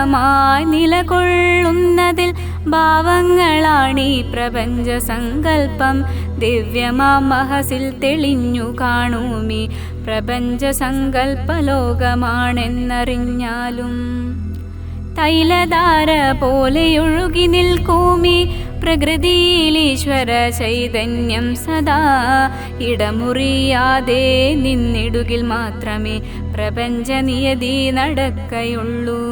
ഭാവമായി നിലകൊള്ളുന്നതിൽ ഭാവങ്ങളാണ് ഈ പ്രപഞ്ച സങ്കല്പം. ദിവ്യമാം മഹസിൽ തെളിഞ്ഞു കാണൂമി പ്രപഞ്ച സങ്കല്പ ലോകമാണെന്നറിഞ്ഞാലും. തൈലധാര പോലെയൊഴുകി നിൽക്കൂമി പ്രകൃതിയിലീശ്വര ചൈതന്യം സദാ. ഇടമുറിയാതെ നിന്നിടുകിൽ മാത്രമേ പ്രപഞ്ച നിയതി നടക്കയുള്ളൂ.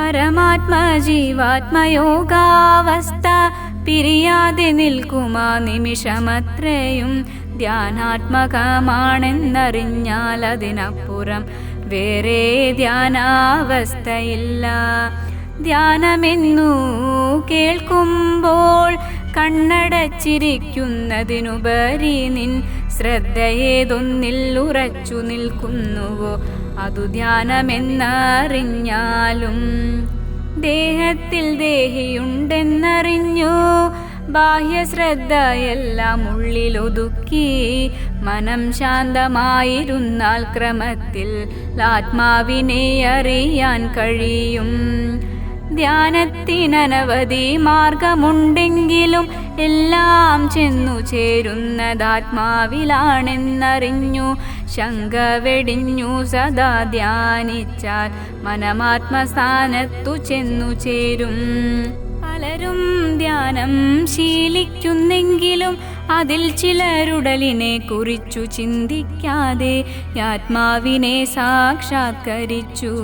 പരമാത്മ ജീവാത്മയോഗാവസ്ഥ പിരിയാതെ നിൽക്കുമാ നിമിഷമത്രയും ധ്യാനാത്മകമാണെന്നറിഞ്ഞാൽ അതിനപ്പുറം വേറെ ധ്യാനാവസ്ഥയില്ല. ധ്യാനമെന്നു കേൾക്കുമ്പോൾ കണ്ണടച്ചിരിക്കുന്നതിനുപരി നിൻ ശ്രദ്ധയേതൊന്നിൽ ഉറച്ചു നിൽക്കുന്നുവോ? അതു ധ്യാനമെന്നറിഞ്ഞാലും ദേഹത്തിൽ ദേഹിയുണ്ടെന്നറിഞ്ഞു. ബാഹ്യശ്രദ്ധയെല്ലാം ഉള്ളിലൊതുക്കി മനം ശാന്തമായിരുന്നാൽ ക്രമത്തിൽ ആത്മാവിനെ അറിയാൻ കഴിയും. ധ്യാനത്തിനനവധി മാർഗമുണ്ടെങ്കിലും എല്ലാം ചെന്നു ചേരുന്നതാത്മാവിലാണെന്നറിഞ്ഞു. ശങ്ക വെടിഞ്ഞു സദാ ധ്യാനിച്ചാൽ മനമാത്മസ്ഥാനത്തു ചെന്നു ചേരും. പലരും ധ്യാനം ശീലിക്കുന്നെങ്കിലും അതിൽ ചിലരുടലിനെ കുറിച്ചു ചിന്തിക്കാതെ ആത്മാവിനെ സാക്ഷാത്കരിച്ചു.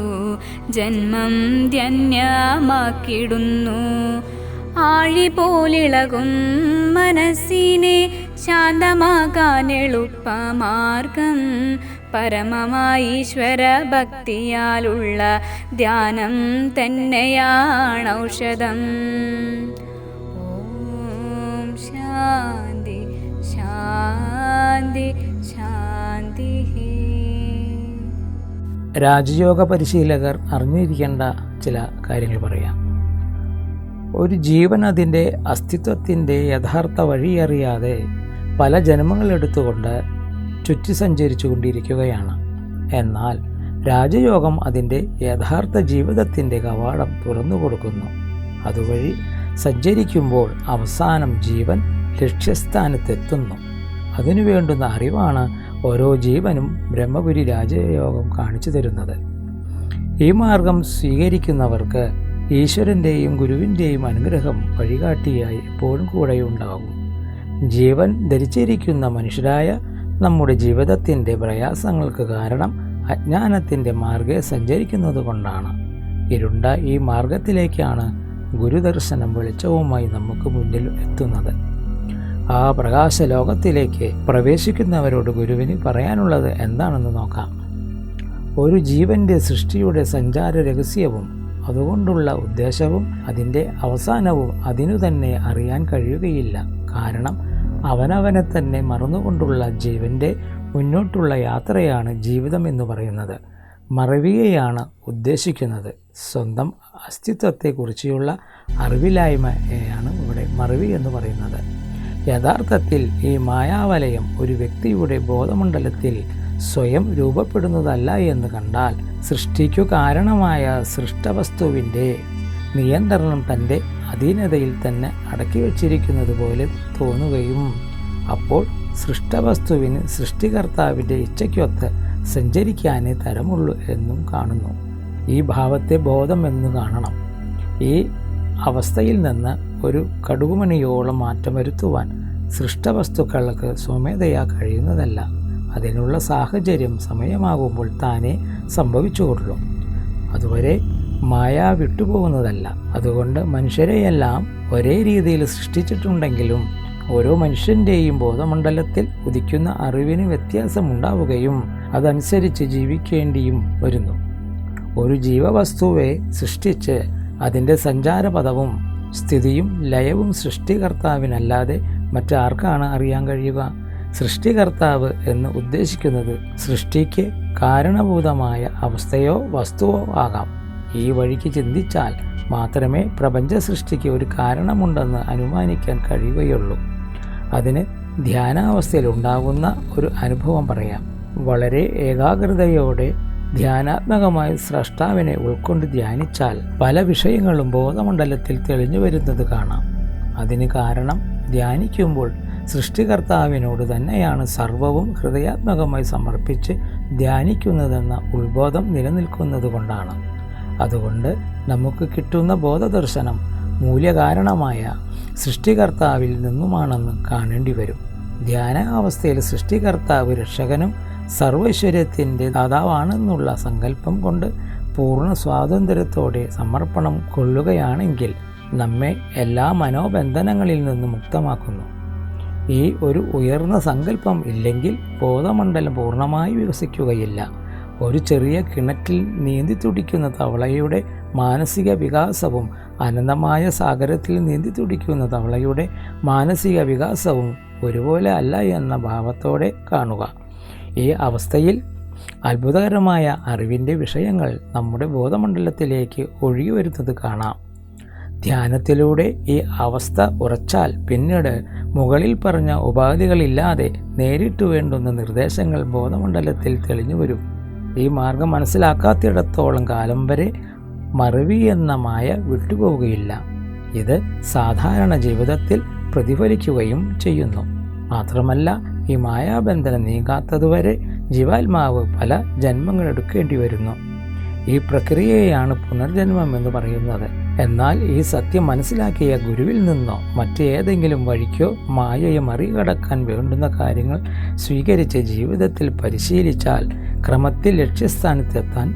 ജന്മം ധന്യമാക്കിടുന്നു. ആഴി പോലിളകും മനസ്സിനെ ശാന്തമാക്കാൻ എളുപ്പമാർഗം മാർഗം ഈശ്വര ഭക്തിയാലുള്ള ധ്യാനം തന്നെയാണ് ഔഷധം ഓം ശാന്തി ശാന്തി ശാന്തി രാജയോഗ പരിശീലകർ അറിഞ്ഞിരിക്കേണ്ട ചില കാര്യങ്ങൾ പറയാം. ഒരു ജീവൻ അതിന്റെ അസ്തിത്വത്തിന്റെ യഥാർത്ഥ വഴിയറിയാതെ പല ജന്മങ്ങളെടുത്തുകൊണ്ട് ചുറ്റി സഞ്ചരിച്ചു കൊണ്ടിരിക്കുകയാണ്. എന്നാൽ രാജയോഗം അതിന്റെ യഥാർത്ഥ ജീവിതത്തിന്റെ കവാടം തുറന്നു കൊടുക്കുന്നു. അതുവഴി സഞ്ചരിക്കുമ്പോൾ അവസാനം ജീവൻ ലക്ഷ്യസ്ഥാനത്തെത്തുന്നു. അതിനു വേണ്ടുന്ന അറിവാണ് ഓരോ ജീവനും ബ്രഹ്മപുരി രാജയോഗം കാണിച്ചു തരുന്നത്. ഈ മാർഗം സ്വീകരിക്കുന്നവർക്ക് ഈശ്വരന്റെയും ഗുരുവിന്റെയും അനുഗ്രഹം വഴികാട്ടിയായി എപ്പോഴും കൂടെയുണ്ടാകും ജീവൻ ധരിച്ചിരിക്കുന്ന മനുഷ്യരായ നമ്മുടെ ജീവിതത്തിന്റെ പ്രയാസങ്ങൾക്ക് കാരണം അജ്ഞാനത്തിന്റെ മാർഗെ സഞ്ചരിക്കുന്നത് കൊണ്ടാണ്. ഇരുണ്ട ഈ മാർഗത്തിലേക്കാണ് ഗുരുദർശനം വെളിച്ചവുമായി നമുക്ക് മുന്നിൽ എത്തുന്നത്. ആ പ്രകാശ ലോകത്തിലേക്ക് പ്രവേശിക്കുന്നവരോട് ഗുരുവിന് പറയാനുള്ളത് എന്താണെന്ന് നോക്കാം. ഒരു ജീവന്റെ സൃഷ്ടിയുടെ സഞ്ചാര രഹസ്യവും അതുകൊണ്ടുള്ള ഉദ്ദേശവും അതിന്റെ അവസാനവും അതിനു തന്നെ അറിയാൻ കഴിയുകയില്ല. കാരണം അവനവനെ തന്നെ മറന്നുകൊണ്ടുള്ള ജീവന്റെ മുന്നോട്ടുള്ള യാത്രയാണ് ജീവിതം എന്ന് പറയുന്നത്. മറവിയെയാണ് ഉദ്ദേശിക്കുന്നത്. സ്വന്തം അസ്തിത്വത്തെക്കുറിച്ചുള്ള അറിവില്ലായ്മയാണ് ഇവിടെ മറവി എന്ന് പറയുന്നത്. യഥാർത്ഥത്തിൽ ഈ മായാവലയം ഒരു വ്യക്തിയുടെ ബോധമണ്ഡലത്തിൽ സ്വയം രൂപപ്പെടുന്നതല്ല എന്ന് കണ്ടാൽ സൃഷ്ടിക്കു കാരണമായ സൃഷ്ടവസ്തുവിന്റെ നിയന്ത്രണം തന്റെ അധീനതയിൽ തന്നെ അടക്കി വച്ചിരിക്കുന്നത് പോലെ തോന്നുകയും അപ്പോൾ സൃഷ്ടവസ്തുവിന് സൃഷ്ടികർത്താവിന്റെ ഇച്ഛയ്ക്കൊത്ത് സഞ്ചരിക്കാനേ തരമുള്ളൂ എന്നും കാണുന്നു. ഈ ഭാവത്തെ ബോധം എന്ന് കാണണം. ഈ അവസ്ഥയിൽ നിന്ന് ഒരു കടുകുമണിയോളം മാറ്റം വരുത്തുവാൻ സൃഷ്ടവസ്തുക്കൾക്ക് സ്വമേധയാ കഴിയുന്നതല്ല. അതിനുള്ള സാഹചര്യം സമയമാകുമ്പോൾ താനെ സംഭവിച്ചുകൊള്ളും. അതുവരെ മായ വിട്ടുപോകുന്നതല്ല. അതുകൊണ്ട് മനുഷ്യരെയെല്ലാം ഒരേ രീതിയിൽ സൃഷ്ടിച്ചിട്ടുണ്ടെങ്കിലും ഓരോ മനുഷ്യന്റെയും ബോധമണ്ഡലത്തിൽ ഉദിക്കുന്ന അറിവിന് വ്യത്യാസമുണ്ടാവുകയും അതനുസരിച്ച് ജീവിക്കേണ്ടിയും വരുന്നു. ഒരു ജീവവസ്തുവെ സൃഷ്ടിച്ച് അതിന്റെ സഞ്ചാരപഥവും സ്ഥിതിയും ലയവും സൃഷ്ടികർത്താവിനല്ലാതെ മറ്റാർക്കാണ് അറിയാൻ കഴിയുക? സൃഷ്ടികർത്താവ് എന്ന് ഉദ്ദേശിക്കുന്നത് സൃഷ്ടിക്ക് കാരണഭൂതമായ അവസ്ഥയോ വസ്തുവോ ആകാം. ഈ വഴിക്ക് ചിന്തിച്ചാൽ മാത്രമേ പ്രപഞ്ച സൃഷ്ടിക്ക് ഒരു കാരണമുണ്ടെന്ന് അനുമാനിക്കാൻ കഴിയുകയുള്ളൂ. അതിന് ധ്യാനാവസ്ഥയിൽ ഉണ്ടാകുന്ന ഒരു അനുഭവം പറയാം. വളരെ ഏകാഗ്രതയോടെ ധ്യാനാത്മകമായി സ്രഷ്ടാവിനെ ഉൾക്കൊണ്ട് ധ്യാനിച്ചാൽ പല വിഷയങ്ങളും ബോധമണ്ഡലത്തിൽ തെളിഞ്ഞു വരുന്നത് കാണാം. അതിന് കാരണം ധ്യാനിക്കുമ്പോൾ സൃഷ്ടികർത്താവിനോട് തന്നെയാണ് സർവവും ഹൃദയാത്മകമായി സമർപ്പിച്ച് ധ്യാനിക്കുന്നതെന്ന ഉത്ബോധം നിലനിൽക്കുന്നത് കൊണ്ടാണ്. അതുകൊണ്ട് നമുക്ക് കിട്ടുന്ന ബോധദർശനം മൂല്യകാരണമായ സൃഷ്ടികർത്താവിൽ നിന്നുമാണെന്ന് കാണേണ്ടി വരും. ധ്യാന അവസ്ഥയിൽ സൃഷ്ടികർത്താവ് രക്ഷകനും സർവൈശ്വര്യത്തിന്റെ ദാതാവാണെന്നുള്ള സങ്കല്പം കൊണ്ട് പൂർണ സ്വാതന്ത്ര്യത്തോടെ സമർപ്പണം കൊള്ളുകയാണെങ്കിൽ നമ്മെ എല്ലാ മനോബന്ധനങ്ങളിൽ നിന്നും മുക്തമാക്കുന്നു. ഈ ഒരു ഉയർന്ന സങ്കല്പം ഇല്ലെങ്കിൽ ബോധമണ്ഡലം പൂർണമായി വികസിക്കുകയില്ല. ഒരു ചെറിയ കിണറ്റിൽ നീന്തി തുടിക്കുന്ന തവളയുടെ മാനസിക വികാസവും അനന്തമായ സാഗരത്തിൽ നീന്തി തുടിക്കുന്ന തവളയുടെ മാനസിക വികാസവും ഒരുപോലെ അല്ല എന്ന ഭാവത്തോടെ കാണുക. ഈ അവസ്ഥയിൽ അത്ഭുതകരമായ അറിവിന്റെ വിഷയങ്ങൾ നമ്മുടെ ബോധമണ്ഡലത്തിലേക്ക് ഒഴുകി വരുന്നത് കാണാം. ധ്യാനത്തിലൂടെ ഈ അവസ്ഥ ഉറച്ചാൽ പിന്നീട് മുകളിൽ പറഞ്ഞ ഉപാധികളില്ലാതെ നേരിട്ട് വേണ്ടുന്ന നിർദ്ദേശങ്ങൾ ബോധമണ്ഡലത്തിൽ തെളിഞ്ഞു വരും. ഈ മാർഗം മനസ്സിലാക്കാത്തിടത്തോളം കാലം വരെ മറവി എന്ന മായ വിട്ടുപോവുകയില്ല. ഇത് സാധാരണ ജീവിതത്തിൽ പ്രതിഫലിക്കുകയും ചെയ്യുന്നു. മാത്രമല്ല ഈ മായാബന്ധനം നീങ്ങാത്തതുവരെ ജീവാത്മാവ് പല ജന്മങ്ങളെടുക്കേണ്ടി വരുന്നു. ഈ പ്രക്രിയയാണ് പുനർജന്മം എന്ന് പറയുന്നത്. എന്നാൽ ഈ സത്യം മനസ്സിലാക്കിയ ഗുരുവിൽ നിന്നോ മറ്റേതെങ്കിലും വഴിക്കോ മായയെ മറികടക്കാൻ വേണ്ടുന്ന കാര്യങ്ങൾ സ്വീകരിച്ച് ജീവിതത്തിൽ പരിശീലിച്ചാൽ ക്രമത്തിൽ ലക്ഷ്യസ്ഥാനത്തെത്താൻ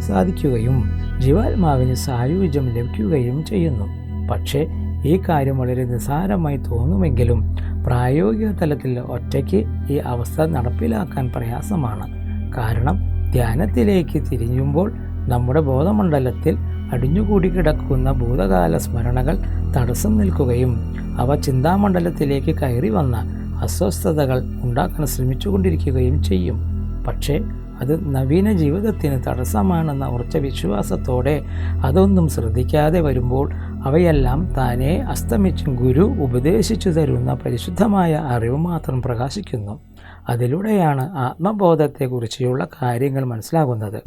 സാധിക്കുകയും ജീവാത്മാവിന് സായുജ്യം ലഭിക്കുകയും ചെയ്യുന്നു. പക്ഷേ ഈ കാര്യം വളരെ നിസ്സാരമായി തോന്നുമെങ്കിലും പ്രായോഗിക തലത്തിൽ ഒറ്റയ്ക്ക് ഈ അവസ്ഥ നടപ്പിലാക്കാൻ പ്രയാസമാണ്. കാരണം ധ്യാനത്തിലേക്ക് തിരിഞ്ഞുമ്പോൾ നമ്മുടെ ബോധമണ്ഡലത്തിൽ അടിഞ്ഞുകൂടി കിടക്കുന്ന ഭൂതകാല സ്മരണകൾ തടസ്സം നിൽക്കുകയും അവ ചിന്താമണ്ഡലത്തിലേക്ക് കയറി വന്ന അസ്വസ്ഥതകൾ ഉണ്ടാക്കാൻ ശ്രമിച്ചുകൊണ്ടിരിക്കുകയും ചെയ്യും. പക്ഷേ അത് നവീന ജീവിതത്തിന് തടസ്സമാണെന്ന ഉറച്ച വിശ്വാസത്തോടെ അതൊന്നും ശ്രദ്ധിക്കാതെ വരുമ്പോൾ അവയെല്ലാം താനെ അസ്തമിച്ചും ഗുരു ഉപദേശിച്ചു തരുന്ന പരിശുദ്ധമായ അറിവ് മാത്രം പ്രകാശിക്കുന്നു. അതിലൂടെയാണ് ആത്മബോധത്തെക്കുറിച്ചുള്ള കാര്യങ്ങൾ മനസ്സിലാകുന്നത്.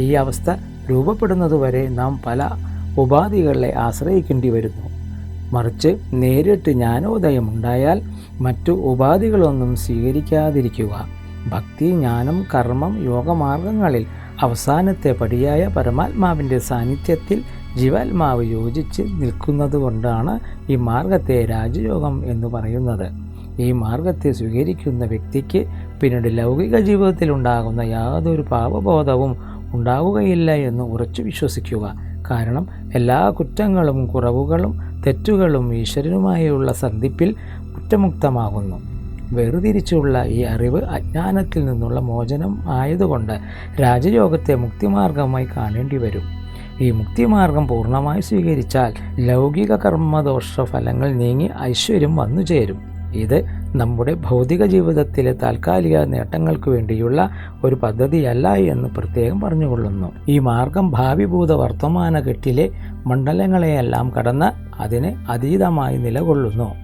ഈ അവസ്ഥ രൂപപ്പെടുന്നതുവരെ നാം പല ഉപാധികളെ ആശ്രയിക്കേണ്ടി വരുന്നു. മറിച്ച് നേരിട്ട് ജ്ഞാനോദയമുണ്ടായാൽ മറ്റു ഉപാധികളൊന്നും സ്വീകരിക്കാതിരിക്കുക. ഭക്തി ജ്ഞാനം കർമ്മം യോഗമാർഗങ്ങളിൽ അവസാനത്തെ പടിയായ പരമാത്മാവിന്റെ സാന്നിധ്യത്തിൽ ജീവാത്മാവ് യോജിച്ച് നിൽക്കുന്നതുകൊണ്ടാണ് ഈ മാർഗത്തെ രാജയോഗം എന്ന് പറയുന്നത്. ഈ മാർഗത്തെ സ്വീകരിക്കുന്ന വ്യക്തിക്ക് പിന്നീട് ലൗകിക ജീവിതത്തിൽ ഉണ്ടാകുന്ന യാതൊരു പാപബോധവും ഉണ്ടാവുകയില്ല എന്ന് ഉറച്ചു വിശ്വസിക്കുക. കാരണം എല്ലാ കുറ്റങ്ങളും കുറവുകളും തെറ്റുകളും ഈശ്വരനുമായുള്ള സന്ധിപ്പിൽ കുറ്റമുക്തമാകുന്നു. വേർതിരിച്ചുള്ള ഈ അറിവ് അജ്ഞാനത്തിൽ നിന്നുള്ള മോചനം ആയതുകൊണ്ട് രാജയോഗത്തെ മുക്തിമാർഗമായി കാണേണ്ടി വരും. ഈ മുക്തിമാർഗം പൂർണമായി സ്വീകരിച്ചാൽ ലൗകിക കർമ്മദോഷ ഫലങ്ങൾ നീങ്ങി ഐശ്വര്യം വന്നു ചേരും ഇത് നമ്മുടെ ഭൗതിക ജീവിതത്തിലെ താൽക്കാലിക നേട്ടങ്ങൾക്ക് വേണ്ടിയുള്ള ഒരു പദ്ധതിയല്ല എന്ന് പ്രത്യേകം പറഞ്ഞുകൊള്ളുന്നു. ഈ മാർഗം ഭാവി ഭൂത ഭാവിഭൂത വർത്തമാനഘട്ടിലെ മണ്ഡലങ്ങളെയെല്ലാം കടന്ന് അതിന് അതീതമായി നിലകൊള്ളുന്നു.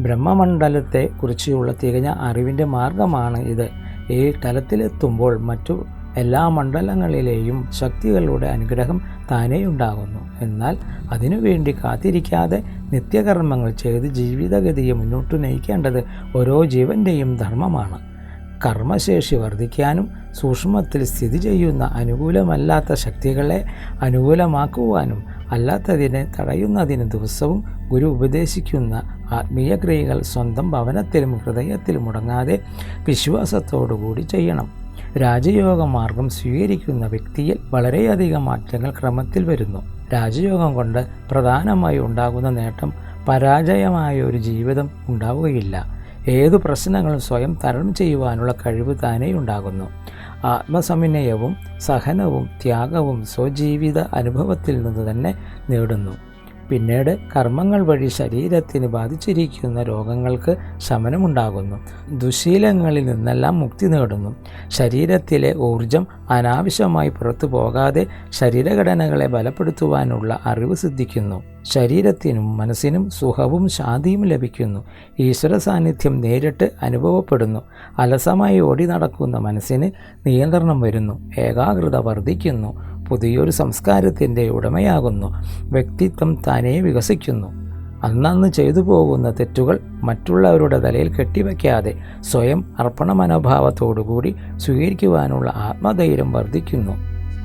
ബ്രഹ്മമണ്ഡലത്തെ കുറിച്ചുള്ള തികഞ്ഞ അറിവിന്റെ മാർഗമാണ് ഇത്. ഈ തലത്തിലെത്തുമ്പോൾ മറ്റു എല്ലാ മണ്ഡലങ്ങളിലെയും ശക്തികളുടെ അനുഗ്രഹം താനേ ഉണ്ടാകുന്നു എന്നാൽ അതിനുവേണ്ടി കാത്തിരിക്കാതെ നിത്യകർമ്മങ്ങൾ ചെയ്ത് ജീവിതഗതിയെ മുന്നോട്ട് നയിക്കേണ്ടത് ഓരോ ജീവന്റെയും ധർമ്മമാണ്. കർമ്മശേഷി വർദ്ധിക്കാനും സൂക്ഷ്മത്തിൽ സ്ഥിതി ചെയ്യുന്ന അനുകൂലമല്ലാത്ത ശക്തികളെ അനുകൂലമാക്കുവാനും അല്ലാത്തതിനെ തടയുന്നതിന് ദിവസവും ഗുരു ഉപദേശിക്കുന്ന ആത്മീയ ക്രിയകൾ സ്വന്തം ഭവനത്തിലും ഹൃദയത്തിലും മുടങ്ങാതെ വിശ്വാസത്തോടുകൂടി ചെയ്യണം. രാജയോഗ മാർഗം സ്വീകരിക്കുന്ന വ്യക്തിയിൽ വളരെയധികം മാറ്റങ്ങൾ ക്രമത്തിൽ വരുന്നു. രാജയോഗം കൊണ്ട് പ്രധാനമായി ഉണ്ടാകുന്ന നേട്ടം പരാജയമായ ഒരു ജീവിതം ഉണ്ടാവുകയില്ല. ഏതു പ്രശ്നങ്ങളും സ്വയം തരണം ചെയ്യുവാനുള്ള കഴിവ് താനേ ഉണ്ടാകുന്നു. ആത്മസമന്വയവും സഹനവും ത്യാഗവും സ്വജീവിത അനുഭവത്തിൽ നിന്ന് തന്നെ നേടുന്നു. പിന്നീട് കർമ്മങ്ങൾ വഴി ശരീരത്തിന് ബാധിച്ചിരിക്കുന്ന രോഗങ്ങൾക്ക് ശമനമുണ്ടാകുന്നു. ദുശീലങ്ങളിൽ നിന്നെല്ലാം മുക്തി നേടുന്നു. ശരീരത്തിലെ ഊർജം അനാവശ്യമായി പുറത്തു പോകാതെ ശരീരഘടനകളെ ബലപ്പെടുത്തുവാനുള്ള അറിവ് സിദ്ധിക്കുന്നു. ശരീരത്തിനും മനസ്സിനും സുഖവും ശാന്തിയും ലഭിക്കുന്നു. ഈശ്വര സാന്നിധ്യം നേരിട്ട് അനുഭവപ്പെടുന്നു. അലസമായി ഓടി നടക്കുന്ന മനസ്സിന് നിയന്ത്രണം വരുന്നു. ഏകാഗ്രത വർദ്ധിക്കുന്നു. പുതിയൊരു സംസ്കാരത്തിന്റെ ഉടമയാകുന്നു. വ്യക്തിത്വം താനേ വികസിക്കുന്നു. അന്നന്ന് ചെയ്തു പോകുന്ന തെറ്റുകൾ മറ്റുള്ളവരുടെ തലയിൽ കെട്ടിവയ്ക്കാതെ സ്വയം അർപ്പണ മനോഭാവത്തോടുകൂടി സ്വീകരിക്കുവാനുള്ള ആത്മധൈര്യം വർദ്ധിക്കുന്നു.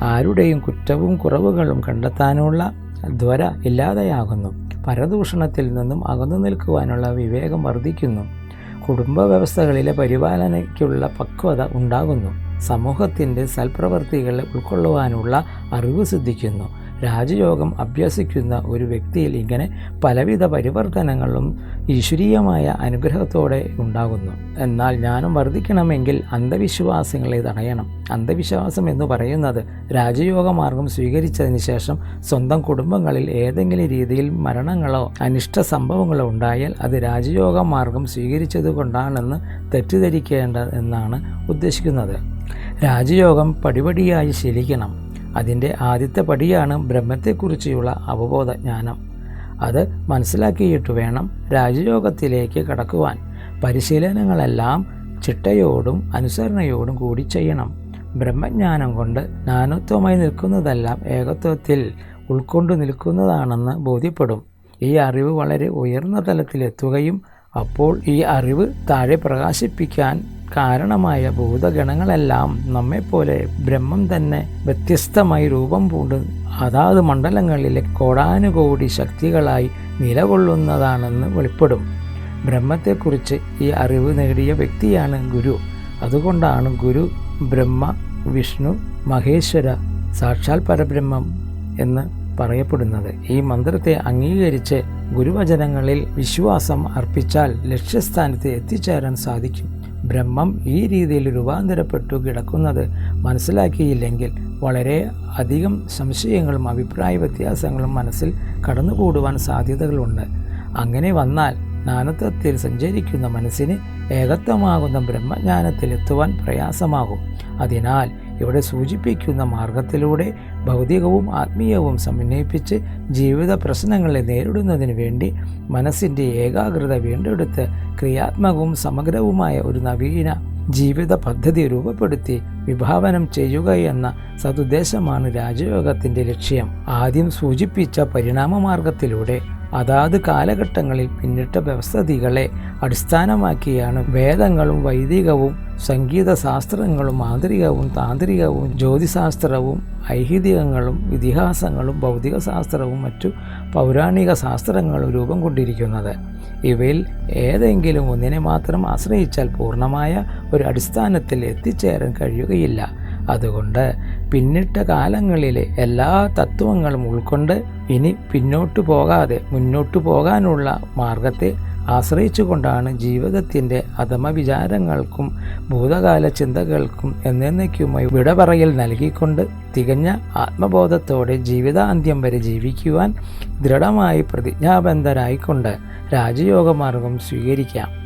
ആരുടെയും കുറ്റവും കുറവുകളും കണ്ടെത്താനുള്ള ധ്വര ഇല്ലാതെയാകുന്നു. പരദൂഷണത്തിൽ നിന്നും അകന്നു നിൽക്കുവാനുള്ള വിവേകം വർദ്ധിക്കുന്നു. കുടുംബ വ്യവസ്ഥകളിലെ പരിപാലനയ്ക്കുള്ള പക്വത ഉണ്ടാകുന്നു. സമൂഹത്തിന്റെ സൽപ്രവർത്തികളെ ഉൾക്കൊള്ളുവാനുള്ള അറിവ് സിദ്ധിക്കുന്നു. രാജയോഗം അഭ്യസിക്കുന്ന ഒരു വ്യക്തിയിൽ ഇങ്ങനെ പലവിധ പരിവർത്തനങ്ങളും ഈശ്വരീയമായ അനുഗ്രഹത്തോടെ ഉണ്ടാകുന്നു. എന്നാൽ ജ്ഞാനം വർദ്ധിക്കണമെങ്കിൽ അന്ധവിശ്വാസങ്ങളെ തടയണം. അന്ധവിശ്വാസം എന്ന് പറയുന്നത് രാജയോഗ മാർഗം സ്വീകരിച്ചതിന് ശേഷം സ്വന്തം കുടുംബങ്ങളിൽ ഏതെങ്കിലും രീതിയിൽ മരണങ്ങളോ അനിഷ്ട സംഭവങ്ങളോ ഉണ്ടായാൽ അത് രാജയോഗ മാർഗം സ്വീകരിച്ചതുകൊണ്ടാണെന്ന് തെറ്റിദ്ധരിക്കേണ്ട എന്നാണ് ഉദ്ദേശിക്കുന്നത്. രാജയോഗം പടിപടിയായി ശീലിക്കണം. അതിന്റെ ആദ്യത്തെ പടിയാണ് ബ്രഹ്മത്തെക്കുറിച്ചുള്ള അവബോധജ്ഞാനം. അത് മനസ്സിലാക്കിയിട്ട് വേണം രാജയോഗത്തിലേക്ക് കടക്കുവാൻ. പരിശീലനങ്ങളെല്ലാം ചിട്ടയോടും അനുസരണയോടും കൂടി ചെയ്യണം. ബ്രഹ്മജ്ഞാനം കൊണ്ട് നാനത്വമായി നിൽക്കുന്നതെല്ലാം ഏകത്വത്തിൽ ഉൾക്കൊണ്ടു നിൽക്കുന്നതാണെന്ന് ബോധ്യപ്പെടും. ഈ അറിവ് വളരെ ഉയർന്ന തലത്തിലെത്തുകയും അപ്പോൾ ഈ അറിവ് താഴെ പ്രകാശിപ്പിക്കാൻ കാരണമായ ഭൂതഗണങ്ങളെല്ലാം നമ്മെപ്പോലെ ബ്രഹ്മം തന്നെ വ്യത്യസ്തമായി രൂപം പൂണ്ട് അതാത് മണ്ഡലങ്ങളിലെ കോടാനുകോടി ശക്തികളായി നിലകൊള്ളുന്നതാണെന്ന് വെളിപ്പെടും. ബ്രഹ്മത്തെക്കുറിച്ച് ഈ അറിവ് നേടിയ വ്യക്തിയാണ് ഗുരു. അതുകൊണ്ടാണ് ഗുരു ബ്രഹ്മ വിഷ്ണു മഹേശ്വര സാക്ഷാൽ പരബ്രഹ്മം എന്ന് പറയപ്പെടുന്നത്. ഈ മന്ത്രത്തെ അംഗീകരിച്ച് ഗുരുവചനങ്ങളിൽ വിശ്വാസം അർപ്പിച്ചാൽ ലക്ഷ്യസ്ഥാനത്ത് എത്തിച്ചേരാൻ സാധിക്കും. ബ്രഹ്മം ഈ രീതിയിൽ രൂപാന്തരപ്പെട്ടു കിടക്കുന്നത് മനസ്സിലാക്കിയില്ലെങ്കിൽ വളരെ അധികം സംശയങ്ങളും അഭിപ്രായ വ്യത്യാസങ്ങളും മനസ്സിൽ കടന്നുകൂടുവാൻ സാധ്യതകളുണ്ട്. അങ്ങനെ വന്നാൽ ജ്ഞാനത്വത്തിൽ സഞ്ചരിക്കുന്ന മനസ്സിന് ഏകത്വമാകുന്ന ബ്രഹ്മജ്ഞാനത്തിലെത്തുവാൻ പ്രയാസമാകും. അതിനാൽ ഇവിടെ സൂചിപ്പിക്കുന്ന മാർഗത്തിലൂടെ ഭൗതികവും ആത്മീയവും സമന്വയിപ്പിച്ച് ജീവിത പ്രശ്നങ്ങളെ നേരിടുന്നതിന് വേണ്ടി മനസ്സിന്റെ ഏകാഗ്രത വീണ്ടെടുത്ത് ക്രിയാത്മകവും സമഗ്രവുമായ ഒരു നവീന ജീവിത പദ്ധതി രൂപപ്പെടുത്തി വിഭാവനം ചെയ്യുക എന്ന സതുദ്ദേശമാണ് രാജയോഗത്തിന്റെ ലക്ഷ്യം. ആദ്യം സൂചിപ്പിച്ച പരിണാമമാർഗത്തിലൂടെ അതാത് കാലഘട്ടങ്ങളിൽ പിന്നിട്ട വ്യവസ്ഥിതികളെ അടിസ്ഥാനമാക്കിയാണ് വേദങ്ങളും വൈദികവും സംഗീത ശാസ്ത്രങ്ങളും മാന്ത്രികവും താന്ത്രികവും ജ്യോതിശാസ്ത്രവും ഐഹിതികങ്ങളും ഇതിഹാസങ്ങളും ഭൗതിക ശാസ്ത്രവും മറ്റു പൗരാണിക ശാസ്ത്രങ്ങളും രൂപം കൊണ്ടിരിക്കുന്നത്. ഇവയിൽ ഏതെങ്കിലും ഒന്നിനെ മാത്രം ആശ്രയിച്ചാൽ പൂർണമായ ഒരു അടിസ്ഥാനത്തിൽ എത്തിച്ചേരാൻ കഴിയുകയില്ല. അതുകൊണ്ട് പിന്നിട്ട കാലങ്ങളിലെ എല്ലാ തത്വങ്ങളും ഉൾക്കൊണ്ട് ഇനി പിന്നോട്ടു പോകാതെ മുന്നോട്ടു പോകാനുള്ള മാർഗത്തെ ആശ്രയിച്ചുകൊണ്ടാണ് ജീവിതത്തിന്റെ അധമ വിചാരങ്ങൾക്കും ഭൂതകാല ചിന്തകൾക്കും എന്നേക്കുമായി വിടപറയൽ നൽകിക്കൊണ്ട് തികഞ്ഞ ആത്മബോധത്തോടെ ജീവിതാന്ത്യം വരെ ജീവിക്കുവാൻ ദൃഢമായി പ്രതിജ്ഞാബന്ധരായിക്കൊണ്ട് രാജയോഗമാർഗം സ്വീകരിക്കാം.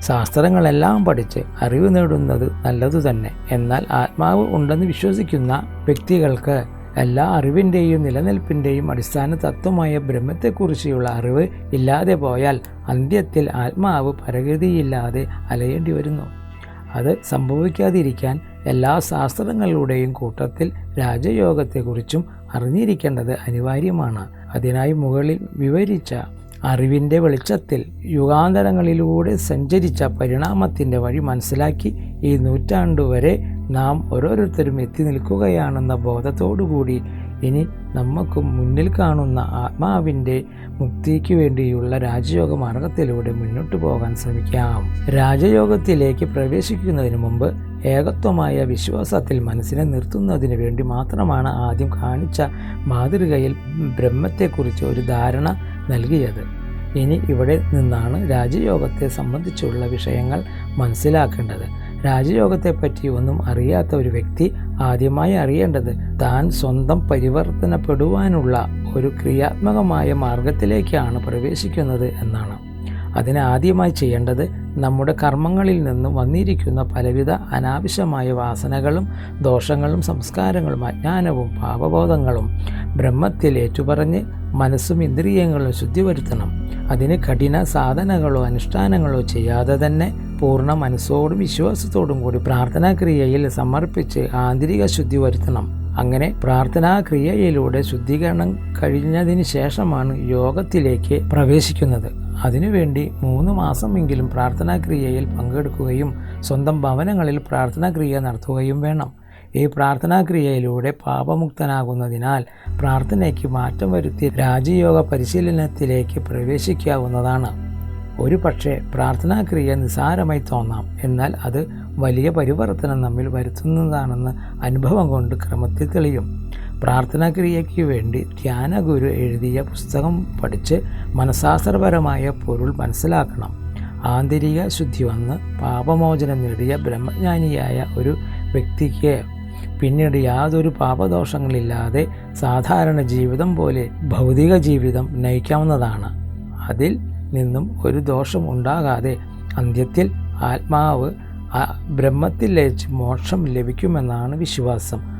ശാസ്ത്രങ്ങളെല്ലാം പഠിച്ച് അറിവ് നേടുന്നത് നല്ലതു തന്നെ. എന്നാൽ ആത്മാവ് ഉണ്ടെന്ന് വിശ്വസിക്കുന്ന വ്യക്തികൾക്ക് എല്ലാ അറിവിന്റെയും നിലനിൽപ്പിന്റെയും അടിസ്ഥാന തത്വമായ ബ്രഹ്മത്തെക്കുറിച്ചുള്ള അറിവ് ഇല്ലാതെ പോയാൽ അന്ത്യത്തിൽ ആത്മാവ് പരഗതിയില്ലാതെ അലയേണ്ടി വരുന്നു. അത് സംഭവിക്കാതിരിക്കാൻ എല്ലാ ശാസ്ത്രങ്ങളുടെയും കൂട്ടത്തിൽ രാജയോഗത്തെക്കുറിച്ചും അറിഞ്ഞിരിക്കേണ്ടത് അനിവാര്യമാണ്. അതിനായി മുകളിൽ വിവരിച്ച അറിവിന്റെ വെളിച്ചത്തിൽ യുഗാന്തരങ്ങളിലൂടെ സഞ്ചരിച്ച പരിണാമത്തിന്റെ വഴി മനസ്സിലാക്കി ഈ നൂറ്റാണ്ടുവരെ നാം ഓരോരുത്തരും എത്തി നിൽക്കുകയാണെന്ന ബോധത്തോടുകൂടി ഇനി നമുക്ക് മുന്നിൽ കാണുന്ന ആത്മാവിന്റെ മുക്തിക്ക് വേണ്ടിയുള്ള രാജയോഗ മാർഗത്തിലൂടെ മുന്നോട്ട് പോകാൻ ശ്രമിക്കാം. രാജയോഗത്തിലേക്ക് പ്രവേശിക്കുന്നതിന് മുമ്പ് ഏകത്വമായ വിശ്വാസത്തിൽ മനസ്സിനെ നിർത്തുന്നതിന് വേണ്ടി മാത്രമാണ് ആദ്യം കാണിച്ച മാതൃകയിൽ ബ്രഹ്മത്തെക്കുറിച്ച് ഒരു ധാരണ നൽകിയത്. ഇനി ഇവിടെ നിന്നാണ് രാജയോഗത്തെ സംബന്ധിച്ചുള്ള വിഷയങ്ങൾ മനസ്സിലാക്കേണ്ടത്. രാജയോഗത്തെപ്പറ്റി ഒന്നും അറിയാത്ത ഒരു വ്യക്തി ആദ്യമായി അറിയേണ്ടത് താൻ സ്വന്തം പരിവർത്തനപ്പെടുവാനുള്ള ഒരു ക്രിയാത്മകമായ മാർഗത്തിലേക്കാണ് പ്രവേശിക്കുന്നത് എന്നാണ്. അതിന് ആദ്യമായി ചെയ്യേണ്ടത് നമ്മുടെ കർമ്മങ്ങളിൽ നിന്നും വന്നിരിക്കുന്ന പലവിധ അനാവശ്യമായ വാസനകളും ദോഷങ്ങളും സംസ്കാരങ്ങളും അജ്ഞാനവും പാപബോധങ്ങളും ബ്രഹ്മത്തിൽ ഏറ്റുപറഞ്ഞ് മനസ്സും ഇന്ദ്രിയങ്ങളും ശുദ്ധി വരുത്തണം അതിന് കഠിന സാധനകളോ അനുഷ്ഠാനങ്ങളോ ചെയ്യാതെ തന്നെ പൂർണ മനസ്സോടും വിശ്വാസത്തോടും കൂടി പ്രാർത്ഥനാക്രിയയിൽ സമർപ്പിച്ച് ആന്തരിക ശുദ്ധി വരുത്തണം. അങ്ങനെ പ്രാർത്ഥനാക്രിയയിലൂടെ ശുദ്ധീകരണം കഴിഞ്ഞതിന് ശേഷമാണ് യോഗത്തിലേക്ക് പ്രവേശിക്കുന്നത്. അതിനുവേണ്ടി മൂന്ന് മാസമെങ്കിലും പ്രാർത്ഥനാക്രിയയിൽ പങ്കെടുക്കുകയും സ്വന്തം ഭവനങ്ങളിൽ പ്രാർത്ഥനാക്രിയ നടത്തുകയും വേണം. ഈ പ്രാർത്ഥനാക്രിയയിലൂടെ പാപമുക്തനാകുന്നതിനാൽ പ്രാർത്ഥനയ്ക്ക് മാറ്റം വരുത്തി രാജയോഗ പരിശീലനത്തിലേക്ക് പ്രവേശിക്കാവുന്നതാണ്. ഒരു പക്ഷേ പ്രാർത്ഥനാക്രിയ നിസാരമായി തോന്നാം. എന്നാൽ അത് വലിയ പരിവർത്തനം നമ്മിൽ വരുത്തുന്നതാണെന്ന് അനുഭവം കൊണ്ട് ക്രമത്തിൽ തെളിയും. പ്രാർത്ഥനാക്രിയയ്ക്ക് വേണ്ടി ധ്യാനഗുരു എഴുതിയ പുസ്തകം പഠിച്ച് മനഃശാസ്ത്രപരമായ പൊരുൾ മനസ്സിലാക്കണം. ആന്തരിക ശുദ്ധി വന്ന് പാപമോചനം നേടിയ ബ്രഹ്മജ്ഞാനിയായ ഒരു വ്യക്തിക്ക് പിന്നീട് യാതൊരു പാപദോഷങ്ങളില്ലാതെ സാധാരണ ജീവിതം പോലെ ഭൗതിക ജീവിതം നയിക്കാവുന്നതാണ്. അതിൽ നിന്നും ഒരു ദോഷം ഉണ്ടാകാതെ അന്ത്യത്തിൽ ആത്മാവ് ബ്രഹ്മത്തിൽ ലയിച്ച് മോക്ഷം ലഭിക്കുമെന്നാണ് വിശ്വാസം.